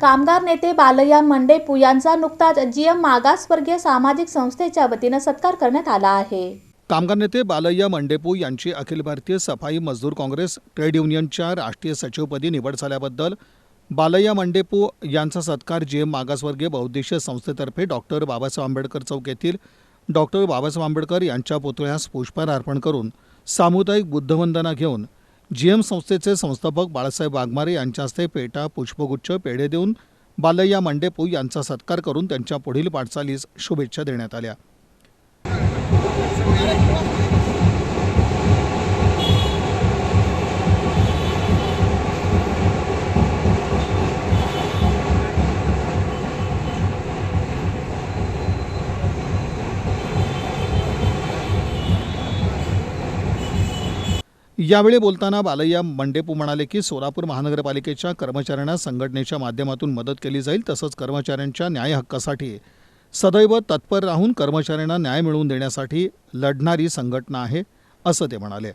कामगार नेते बालया मंडेपू यांचा नुकताच जीएम मागासवर्गीय सामाजिक संस्थेच्या वतीनं सत्कार करण्यात आला आहे. कामगार नेते बालय्या मंडेपू यांची अखिल भारतीय सफाई मजदूर काँग्रेस ट्रेड युनियनच्या राष्ट्रीय सचिवपदी निवड झाल्याबद्दल बालय्या मंडेपू यांचा सत्कार जे एम मागासवर्गीय बहुद्देशीय संस्थेतर्फे डॉक्टर बाबासाहेब आंबेडकर चौक येथील डॉक्टर बाबासाहेब आंबेडकर यांच्या पुतळ्यास पुष्पहार अर्पण करून सामुदायिक बुद्धवंदना घेऊन जी एम संस्थेचे संस्थापक बाळासाहेब वाघमारे यांच्या हस्ते पेटा पुष्पगुच्छ पेढे देऊन बालय्या मंडेपू यांचा सत्कार करून त्यांच्या पुढील वाटचालीस शुभेच्छा देण्यात आल्या. यावेळी बोलताना बालय्या मंडेपू म्हणाले की सोलापूर महानगरपालिकेच्या कर्मचाऱ्यांना संघटनेच्या माध्यमातून मदत केली जाईल तसंच कर्मचाऱ्यांच्या न्याय हक्कासाठी. सदैव तत्पर राहून कर्मचाऱ्यांना न्याय मिळवून देण्यासाठी लढणारी संघटना आहे असं ते म्हणाले.